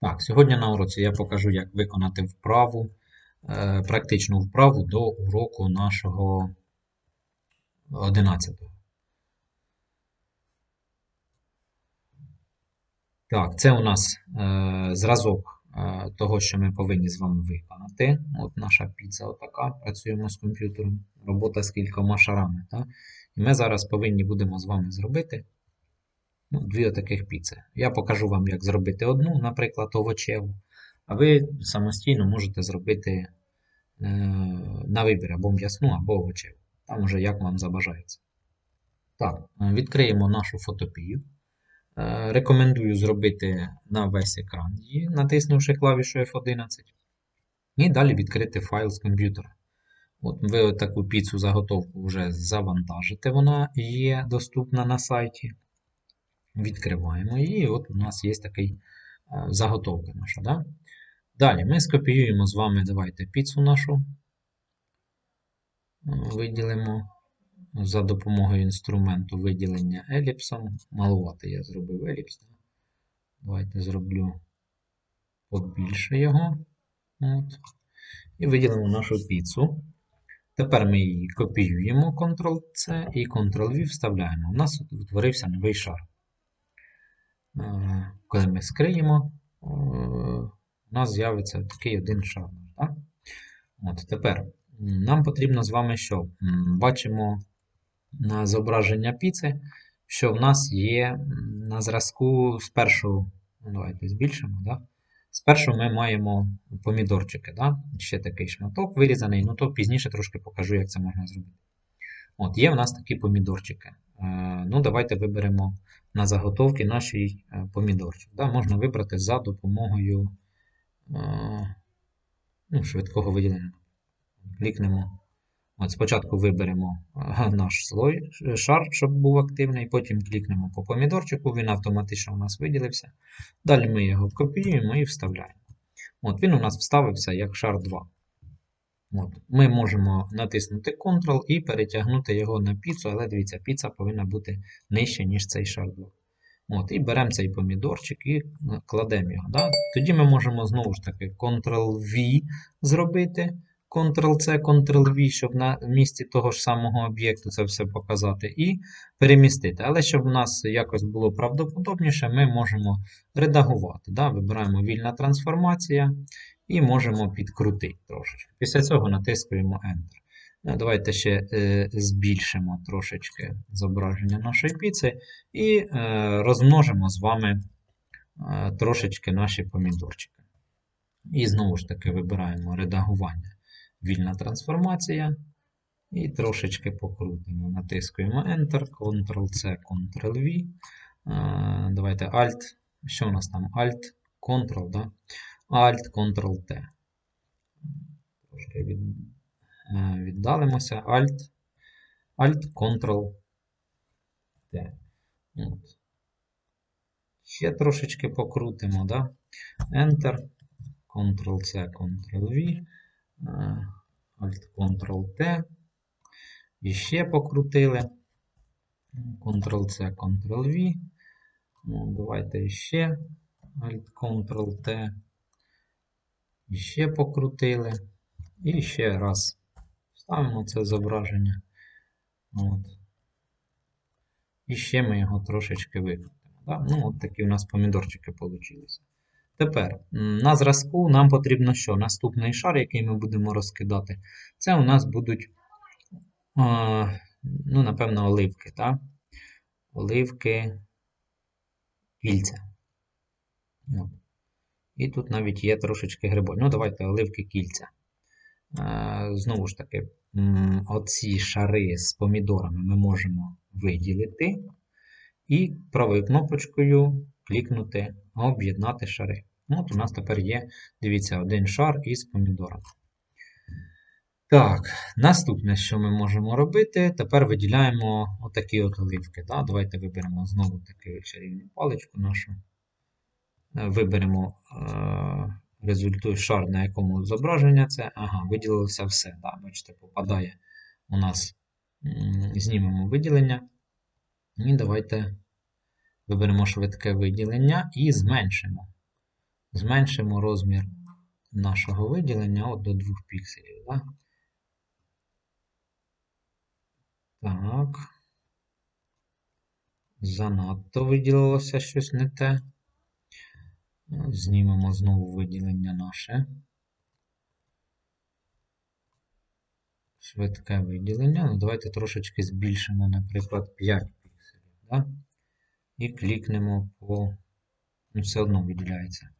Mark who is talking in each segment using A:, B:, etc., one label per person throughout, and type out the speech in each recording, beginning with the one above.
A: Так, сьогодні на уроці я покажу, як виконати вправу, е, практичну вправу до уроку нашого 11. Так, це у нас е, зразок е, того, що ми повинні з вами виконати. От наша піца отака, працюємо з комп'ютером, робота з кількома шарами. Так? І ми зараз повинні будемо з вами зробити ну, дві отаких піци. Я покажу вам, як зробити одну, наприклад, овочеву. А ви самостійно можете зробити е, на вибір або м'ясну, або овочеву. Там уже як вам забажається. Так, е, відкриємо нашу фотопію. Е, Рекомендую зробити на весь екран її, натиснувши клавішу F11. І далі відкрити файл з комп'ютера. От ви таку піцу заготовку вже завантажите, вона є доступна на сайті. Відкриваємо її, і от у нас є такий е, заготовка наша. Да? Далі ми скопіюємо з вами, давайте піцу нашу. Е, Виділимо за допомогою інструменту виділення еліпсом. Малувати я зробив еліпс. Давайте зроблю побільше його. От. І виділимо нашу піцу. Тепер ми її копіюємо Ctrl-C і Ctrl-V вставляємо. У нас утворився новий шар. Е, Коли ми скриємо, е, у нас з'явиться такий один шар. Так? От, Тепер нам потрібно з вами що? Бачимо на зображення піци, що в нас є на зразку спершу, ну, давайте збільшимо, да? спершу ми маємо помідорчики. Да? Ще такий шматок вирізаний, ну то пізніше трошки покажу, як це можна зробити. От, Є в нас такі помідорчики. Е, ну, Давайте виберемо на заготовки наш е, помідорчик. Да? Можна вибрати за допомогою е, ну, швидкого виділення. Клікнемо. От Спочатку виберемо е, наш слой, шар, щоб був активний, потім клікнемо по помідорчику, він автоматично у нас виділився. Далі ми його копіюємо і вставляємо. От Він у нас вставився як шар 2. От. Ми можемо натиснути Ctrl і перетягнути його на піцу, але дивіться, піца повинна бути нижче, ніж цей шар 2. От, І беремо цей помідорчик і кладемо його. Да? Тоді ми можемо знову ж таки Ctrl-V зробити. Ctrl-C, Ctrl-V, щоб на місці того ж самого об'єкту це все показати, і перемістити. Але щоб у нас якось було правдоподобніше, ми можемо редагувати. Да? Вибираємо вільна трансформація і можемо підкрутити трошечки. Після цього натискуємо Enter. Ну, Давайте ще е, збільшимо трошечки зображення нашої піци і е, розмножимо з вами е, трошечки наші помідорчики. І знову ж таки вибираємо редагування вільна трансформація. І трошечки покрутимо. Натискуємо Enter, Ctrl-C, Ctrl-V. Е, Давайте Alt. Що у нас там? Alt, Ctrl, да? Alt, Ctrl-T. Трошки від, е, віддалимося. Alt, Alt, Ctrl-T. От. Ще трошечки покрутимо, да? Enter, Ctrl-C, Ctrl-V. Е, Alt, Ctrl-T. І ще покрутили. Ctrl-C, Ctrl-V. Ну, Давайте ще. Alt, Ctrl-T. І ще покрутили. І ще раз ставимо це зображення. От. І ще ми його трошечки викрутимо. Да? Ну, от такі у нас помідорчики вийшли. Тепер, на зразку нам потрібно що? Наступний шар, який ми будемо розкидати, це у нас будуть, ну, напевно, оливки. Так? Оливки кільця. От. І тут навіть є трошечки грибов. Ну, давайте оливки кільця. Знову ж таки, оці шари з помідорами ми можемо виділити. І правою кнопочкою клікнути Об'єднати шари. От у нас тепер є, дивіться, один шар із помідорами. Так, наступне, що ми можемо робити, тепер виділяємо отакі от оливки. Да? Давайте виберемо знову таку чарівну паличку нашу. Виберемо е результат шар, на якому зображення це. Ага, виділилося все. Да? Бачите, попадає у нас, знімемо виділення. І давайте виберемо швидке виділення і зменшимо. зменшимо розмір нашого виділення от до 2 пікселів. Да? Так. Занадто виділилося щось не те. Знімемо знову виділення наше. Швидке виділення. Ну, Давайте трошечки збільшимо, наприклад, 5 пікселів. Да? І клікнемо по. Ну, все одно виділяється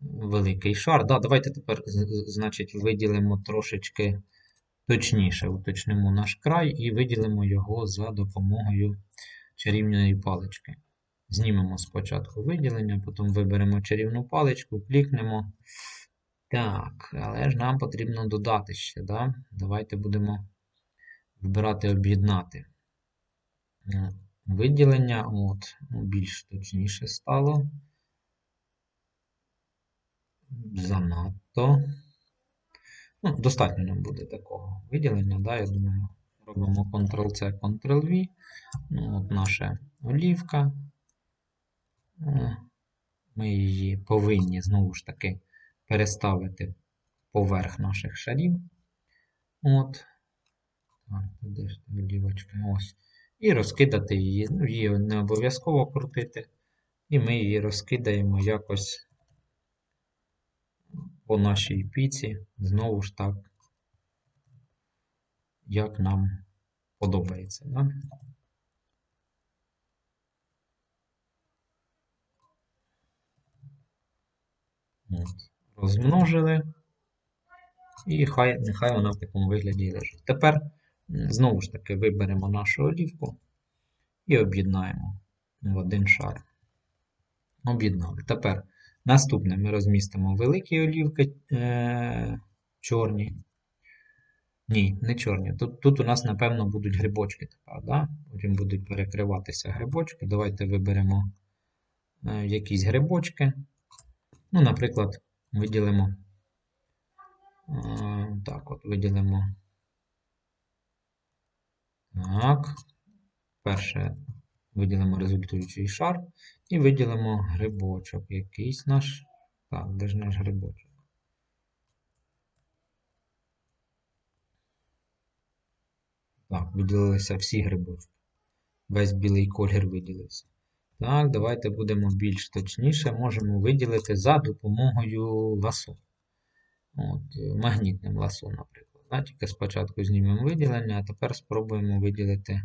A: великий шар. Да, Давайте тепер, значить, виділимо трошечки точніше, уточнимо наш край і виділимо його за допомогою чарівної палички. Знімемо спочатку виділення, потім виберемо чарівну паличку, клікнемо. Так, але ж нам потрібно додати ще. Да? Давайте будемо вибирати об'єднати. Виділення, от, ну, більш точніше стало. Занадто. Ну, Достатньо нам буде такого виділення. Да, Я думаю, робимо Ctrl-C, Ctrl-V. Ну, от Наша олівка. Е, ми її повинні знову ж таки переставити поверх наших шарів. От. Де ж олівочка? Ось. І розкидати її. Ну, Її не обов'язково крутити. І ми її розкидаємо якось по нашій піці, знову ж так, як нам подобається. Да? Розмножили. І хай, нехай вона в такому вигляді лежить. Тепер, знову ж таки, виберемо нашу олівку і об'єднаємо в один шар. Об'єднали. Тепер наступне ми розмістимо великі олівки е, чорні. Ні, не чорні. Тут тут у нас, напевно, будуть грибочки тепер. Да? Потім будуть перекриватися грибочки. Давайте виберемо е, якісь грибочки. Ну, наприклад, виділимо. Так, от виділимо. Так. Перше виділимо результуючий шар і виділимо грибочок. Якийсь наш. Так, де ж наш грибочок? Так, виділилися всі грибочки. Весь білий колір виділився. Так, давайте будемо більш точніше. Можемо виділити за допомогою ласо. От, Магнітним ласо, наприклад. Да? Тільки спочатку знімемо виділення, а тепер спробуємо виділити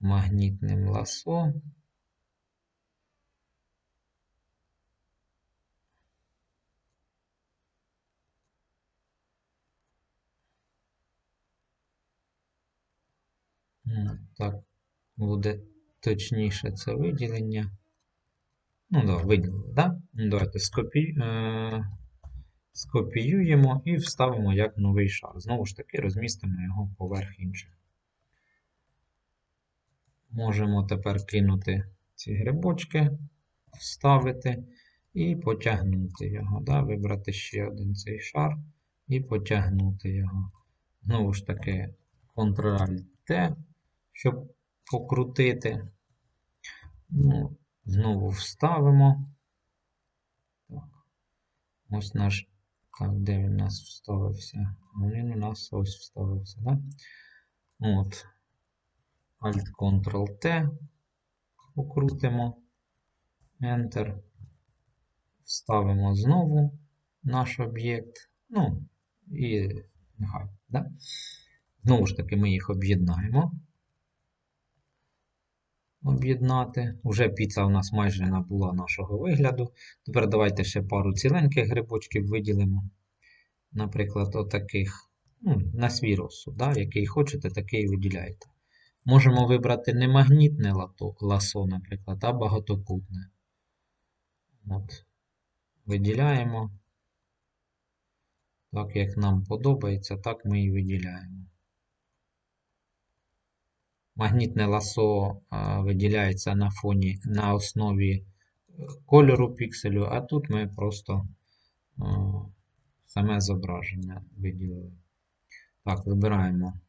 A: магнітним ласо. Так, буде точніше це виділення. Ну, да, виділили, да? Давайте скопі... е... скопіюємо і вставимо як новий шар. Знову ж таки, розмістимо його поверх інших. Можемо тепер кинути ці грибочки, вставити і потягнути його. Да? Вибрати ще один цей шар і потягнути його. Знову ж таки, Ctrl-T, щоб покрутити. Ну, Знову вставимо. Так. Ось наш. Так, де він у нас вставився? Він у нас ось вставився, да? От. Alt-Ctrl-T. Покрутимо. Enter. Вставимо знову наш об'єкт. Ну, і нехай. Да? Знову ж таки, ми їх об'єднаємо об'єднати. Уже піца у нас майже набула нашого вигляду. Тепер давайте ще пару ціленьких грибочків виділимо. Наприклад, отаких, ну, на свій розсуд, да? який хочете, такий виділяєте. Можемо вибрати не магнітне ласо, наприклад, а багатокутне. От. Виділяємо. Так, як нам подобається, так ми і виділяємо. Магнітне ласо виділяється на фоні на основі е, кольору пікселю, а тут ми просто саме зображення виділили. Так, вибираємо.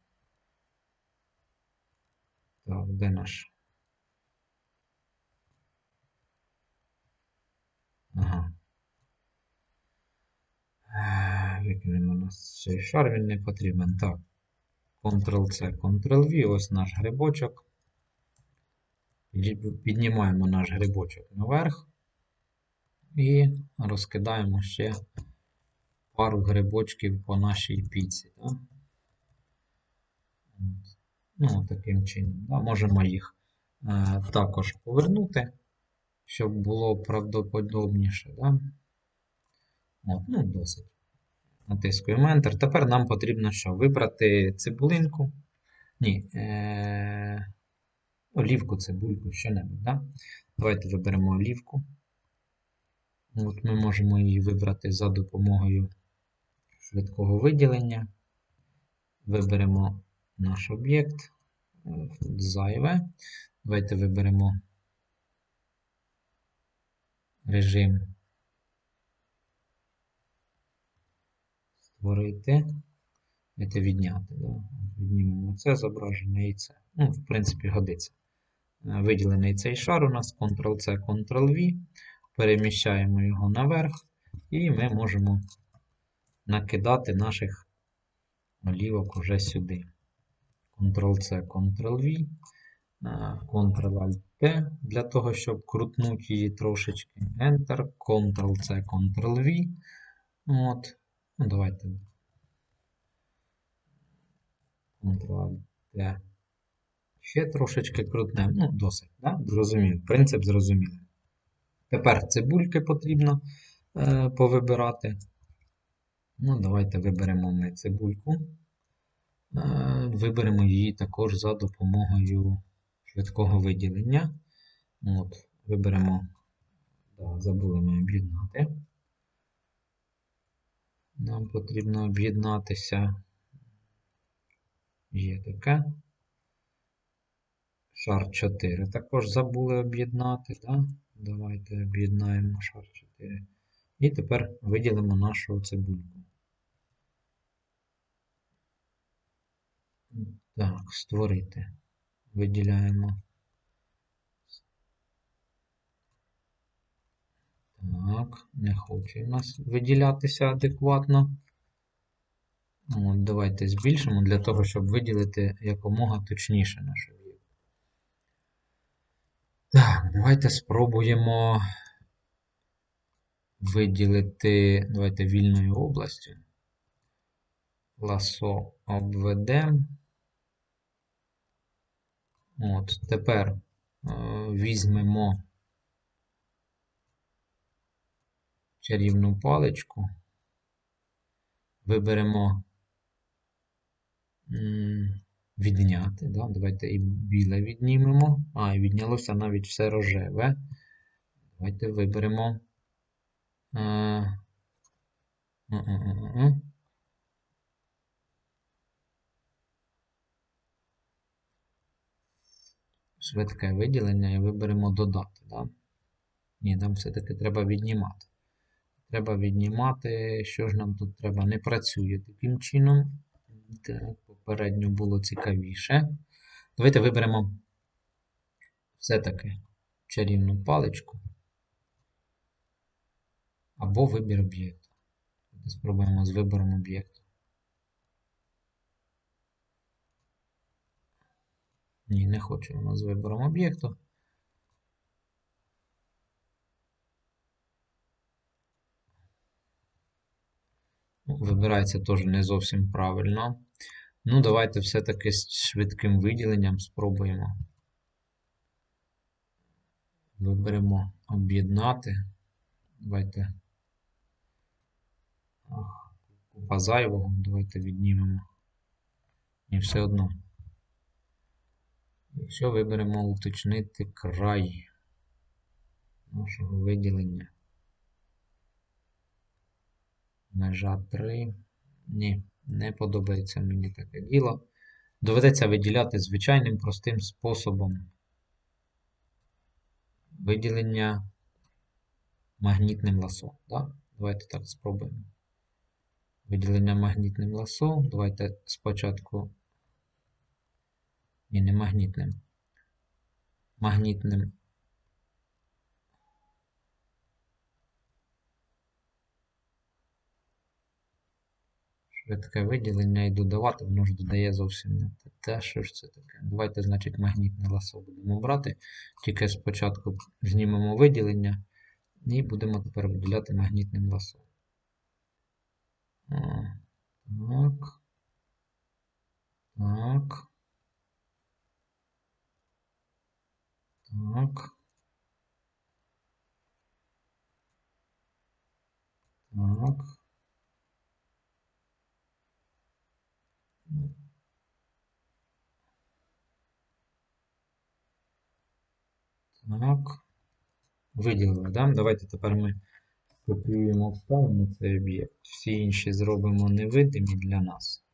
A: Так, де наш? Ага. Е, Викинемо нас цей шар, він не потрібен. Так. Ctrl-C, Ctrl-V, ось наш грибочок. Піднімаємо наш грибочок наверх і розкидаємо ще пару грибочків по нашій піці. Да? Ну, таким чином. Да? Можемо їх е, також повернути, щоб було правдоподобніше. Да? От, ну, досить. Натискуємо Enter. Тепер нам потрібно що? Вибрати цибулинку. Ні. Е- олівку, цибульку, що-небудь. Да? Давайте виберемо олівку. От ми можемо її вибрати за допомогою швидкого виділення. Виберемо наш об'єкт. Е, Зайве. Давайте виберемо режим створити. Давайте відняти. Да? Віднімемо це зображення і це. Ну, в принципі, годиться. Е, Виділений цей шар у нас Ctrl-C, Ctrl-V. Переміщаємо його наверх, і ми можемо накидати наших олівок уже сюди. Ctrl-C, Ctrl-V, е, Ctrl-Alt-T для того, щоб крутнути її трошечки. Enter, Ctrl-C, Ctrl-V. От. Ну, давайте. Ctrl-Alt-T. Ще трошечки крутнемо. Ну, досить, да? Зрозумів. Принцип зрозумілий. Тепер цибульки потрібно е, повибирати. Ну, давайте виберемо ми цибульку. Е, виберемо її також за допомогою швидкого виділення. От, Виберемо, да, забули ми об'єднати. Нам потрібно об'єднатися. Є таке. Шар 4 також забули об'єднати. Да? Давайте об'єднаємо шар 4. І тепер виділимо нашу цибульку. Так, створити. Виділяємо. Так, не хоче у нас виділятися адекватно. От, давайте збільшимо для того, щоб виділити якомога точніше нашу вію. Так, давайте спробуємо виділити, давайте вільною областю. Ласо обведемо. От, тепер е, візьмемо чарівну паличку, виберемо відняти. Да? Давайте і біле віднімемо. А, і віднялося навіть все рожеве. Давайте виберемо. Е. Швидке виділення і виберемо додати. Да? Ні, нам все-таки треба віднімати. Треба віднімати. Що ж нам тут треба? Не працює таким чином. Так, попередньо було цікавіше. Давайте виберемо все-таки чарівну паличку. Або вибір об'єкту. Спробуємо з вибором об'єкту. Ні, не хочу воно з вибором об'єкту. Вибирається теж не зовсім правильно. Ну, давайте все-таки з швидким виділенням спробуємо. Виберемо об'єднати. Давайте. Купа зайвого. Давайте віднімемо. І все одно. Якщо виберемо уточнити край нашого виділення. Межа 3. Ні, не подобається мені таке діло. Доведеться виділяти звичайним простим способом виділення магнітним ласо. Да? Давайте так спробуємо. Виділення магнітним ласо. Давайте спочатку. Ні, не магнітним. Магнітним Швидке виділення і додавати, воно ж додає зовсім не те. Що ж це таке? Давайте, значить, магнітне ласо будемо брати. Тільки спочатку знімемо виділення і будемо тепер виділяти магнітним ласо. Так. Так. Так. Так. Так. Виділили, да? Давайте тепер ми копіюємо, вставимо цей об'єкт. Всі інші зробимо невидимі для нас.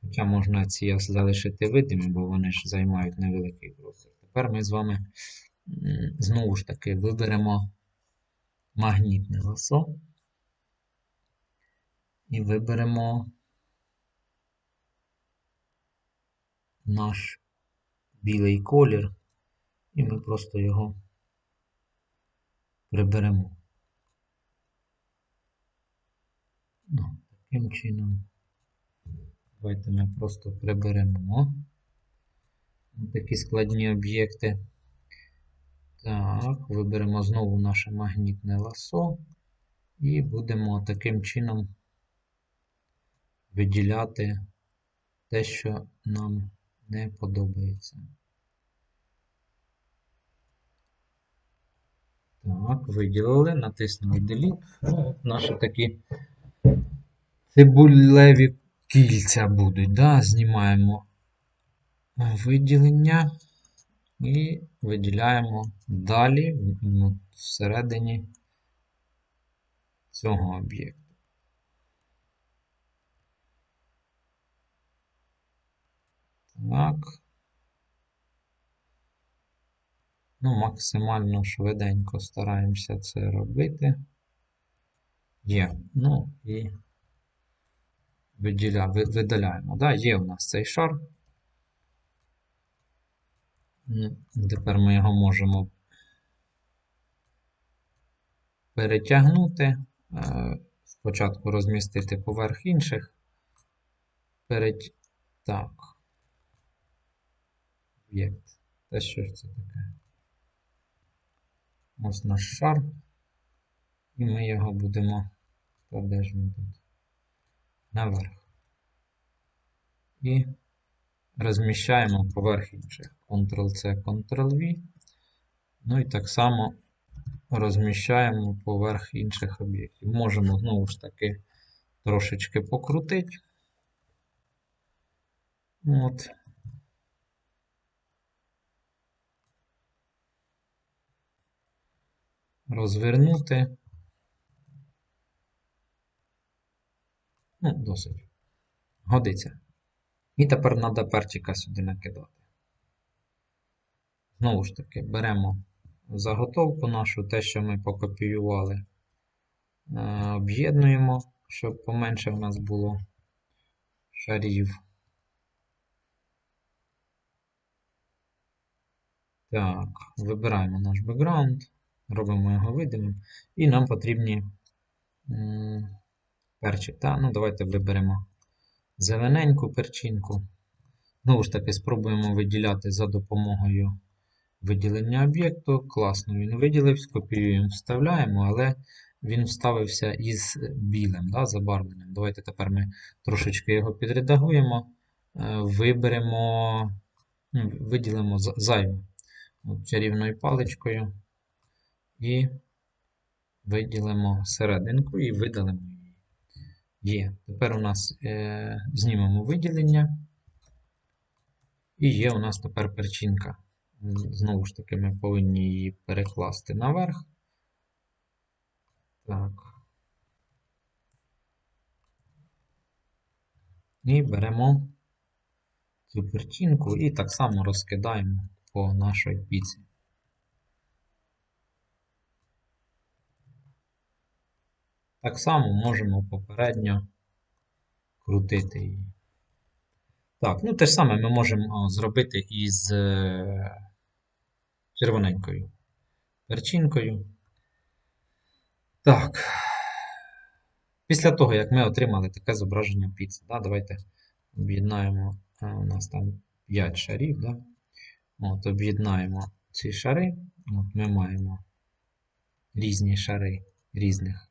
A: Хоча можна ці залишити видимі, бо вони ж займають невеликий простір. Тепер ми з вами знову ж таки виберемо магнітне ласо і виберемо наш білий колір, і ми просто його приберемо. Ну, таким чином. Давайте ми просто приберемо такі складні об'єкти. Так, виберемо знову наше магнітне ласо і будемо таким чином виділяти те, що нам не подобається. Так, виділили, натиснули Delete. Ну, Наші такі цибулеві кільця будуть. Да? Знімаємо виділення і виділяємо далі всередині цього об'єкту. Так. Ну, максимально швиденько стараємося це робити. Є. Ну і виділя, ви- видаляємо. Да? Є у нас цей шар. Ну, Тепер ми його можемо перетягнути. Е, Спочатку розмістити поверх інших. Перед... Так. Об'єкт. Та що ж це таке? Ось наш шар. І ми його будемо. Він тут? Наверх. І розміщаємо поверх інших. Ctrl-C, Ctrl-V. Ну і так само розміщаємо поверх інших об'єктів. Можемо знову ж таки трошечки покрутити. От. Розвернути. Ну, досить. Годиться. І тепер треба перчика сюди накидати. Знову ж таки, беремо заготовку нашу, те, що ми покопіювали, е, об'єднуємо, щоб поменше в нас було шарів. Так, вибираємо наш бекграунд, робимо його видимим. І нам потрібні м, перчик. Та? Ну, давайте виберемо зелененьку перчинку. Знову ж таки, спробуємо виділяти за допомогою виділення об'єкту. Класно він виділився, копіюємо, вставляємо, але він вставився із білим да, забарвленням. Давайте тепер ми трошечки його підредагуємо, е, виберемо, ну, виділимо за- зайве чарівною паличкою і виділимо серединку і видалимо її. Є. Тепер у нас е, знімемо виділення. І є у нас тепер перчинка. Знову ж таки, ми повинні її перекласти наверх. Так. І беремо цю перчинку і так само розкидаємо по нашій піці. Так само можемо попередньо крутити її. Так, ну те ж саме ми можемо зробити із е, червоненькою перчинкою. Так. Після того, як ми отримали таке зображення піци, да, давайте об'єднаємо, е, у нас там 5 шарів, да? От, об'єднаємо ці шари. От, ми маємо різні шари різних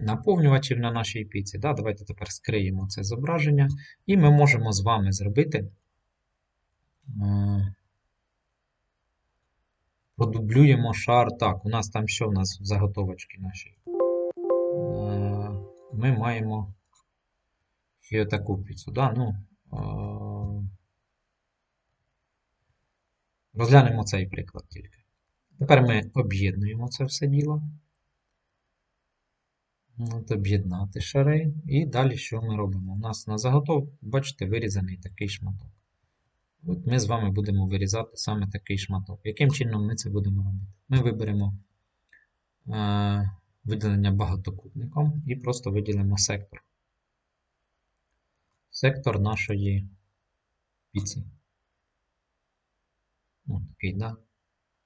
A: наповнювачів на нашій піці. Да? Давайте тепер скриємо це зображення, і ми можемо з вами зробити. е, Продублюємо шар. Так, у нас там що у нас в заготовочці нашій? Е, Ми маємо ще таку піцу. Да? Ну, е, Розглянемо цей приклад тільки. Тепер ми об'єднуємо це все діло. От, об'єднати шари. І далі що ми робимо? У нас на заготов, бачите, вирізаний такий шматок. От ми з вами будемо вирізати саме такий шматок. Яким чином ми це будемо робити? Ми виберемо е, виділення багатокутником і просто виділимо сектор. Сектор нашої піці. О, такий, да?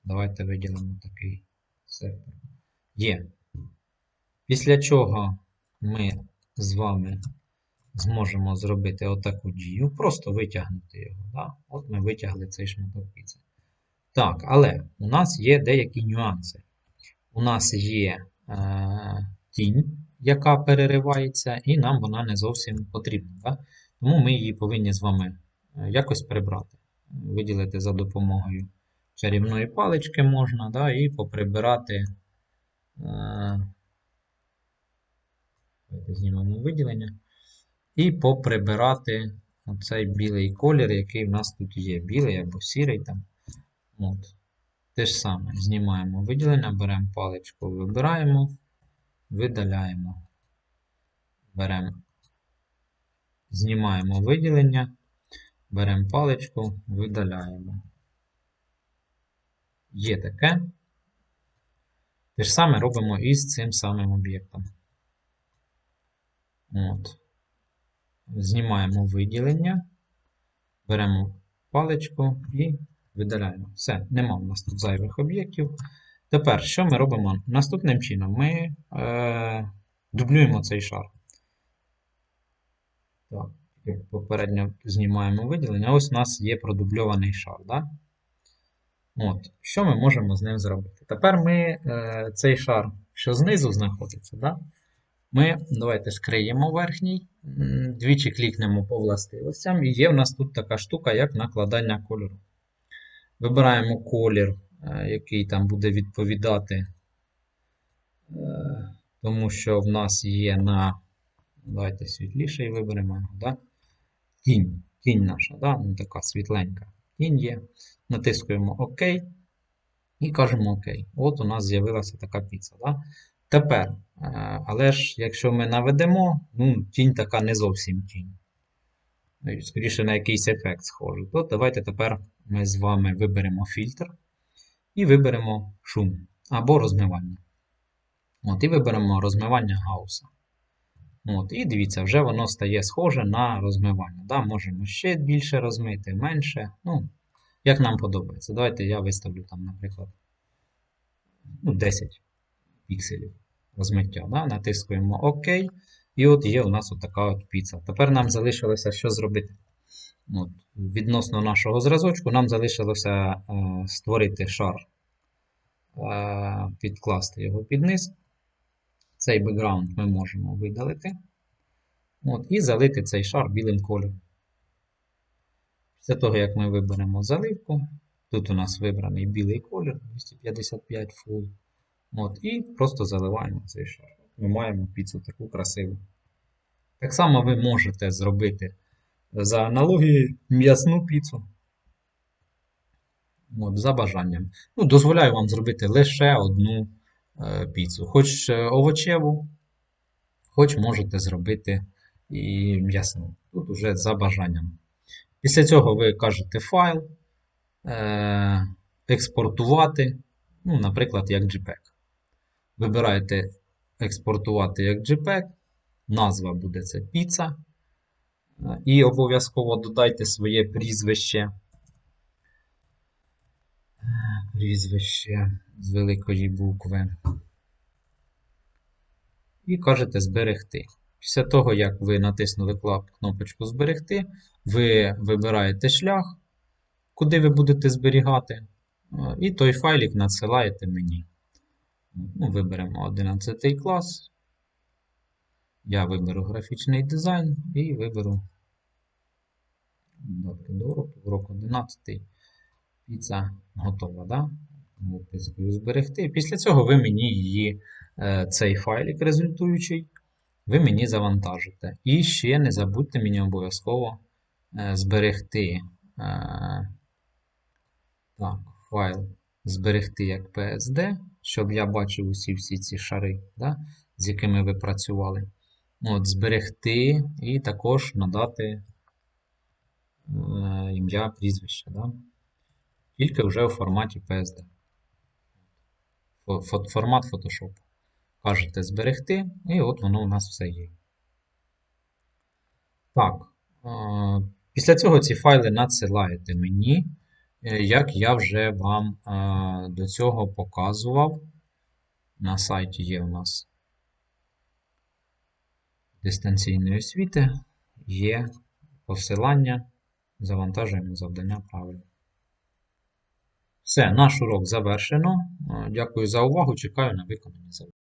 A: Давайте виділимо такий сектор. Є. Після чого ми з вами зможемо зробити отаку дію, просто витягнути його. Да? От ми витягли цей шматок піци. Так, але у нас є деякі нюанси. У нас є е, тінь, яка переривається, і нам вона не зовсім потрібна. Да? Тому ми її повинні з вами е, якось прибрати. Виділити за допомогою чарівної палички можна, да, і поприбирати. Е, Давайте знімемо виділення. І поприбирати оцей білий колір, який в нас тут є. Білий або сірий там. От. Те ж саме. Знімаємо виділення, беремо паличку, вибираємо, видаляємо. Беремо, знімаємо виділення, беремо паличку, видаляємо. Є таке. Те ж саме робимо і з цим самим об'єктом. От. Знімаємо виділення, беремо паличку і видаляємо. Все, нема в нас тут зайвих об'єктів. Тепер, що ми робимо? Наступним чином ми е, дублюємо цей шар. Так, попередньо знімаємо виділення. Ось у нас є продубльований шар. Да? От, Що ми можемо з ним зробити? Тепер ми е, цей шар, що знизу знаходиться, да? Ми давайте скриємо верхній, двічі клікнемо по властивостям, і є в нас тут така штука, як накладання кольору. Вибираємо колір, е, який там буде відповідати, е, тому що в нас є на. Давайте світліший виберемо. Да? Тінь. Тінь наша, да? ну, така світленька. Тінь є. Натискуємо ОК. І кажемо ОК. От у нас з'явилася така піца. Да? Тепер, е, але ж, якщо ми наведемо, ну, тінь така не зовсім тінь. Скоріше на якийсь ефект схожий. То давайте тепер ми з вами виберемо фільтр і виберемо шум або розмивання. От, І виберемо розмивання гауса. От, І дивіться, вже воно стає схоже на розмивання. Да, Можемо ще більше розмити, менше. Ну, Як нам подобається. Давайте я виставлю там, наприклад, ну, 10 пікселів розмиття. Да? Натискуємо ОК. І от є у нас от така от піца. Тепер нам залишилося що зробити? От, Відносно нашого зразочку, нам залишилося е, створити шар, е, підкласти його під низ. Цей бекграунд ми можемо видалити. От, І залити цей шар білим кольором. Після того, як ми виберемо заливку, тут у нас вибраний білий колір 255 Full. От, І просто заливаємо цей шар. Ми маємо піцу таку красиву. Так само ви можете зробити за аналогією м'ясну піцу. От, За бажанням. Ну, Дозволяю вам зробити лише одну е, піцу. Хоч е, овочеву, хоч можете зробити і м'ясну. Тут уже за бажанням. Після цього ви кажете файл, е, експортувати, ну, наприклад, як JPEG. Вибираєте експортувати як JPEG, назва буде це піца. І обов'язково додайте своє прізвище. Прізвище з великої букви. і кажете зберегти. Після того, як ви натиснули кнопочку Зберегти, ви вибираєте шлях, куди ви будете зберігати, і той файлик надсилаєте мені. Ну, виберемо 11 клас. Я виберу графічний дизайн і виберу до уроку, урок 11. Піца готова, да? Зберегти. Після цього ви мені її, е, цей файлик результуючий, ви мені завантажите. І ще не забудьте мені обов'язково е, зберегти е, так, файл зберегти як PSD, щоб я бачив усі всі ці шари, да, з якими ви працювали. От, зберегти і також надати е, ім'я, прізвище. Да? Тільки вже у форматі PSD. Фо- фо- Формат Photoshop. Кажете зберегти, і от воно у нас все є. Так. е, Після цього ці файли надсилаєте мені, як я вже вам е, до цього показував. На сайті є у нас дистанційної освіти, є посилання, завантажуємо завдання правильно. Все, наш урок завершено. Е, Дякую за увагу. Чекаю на виконання завдання.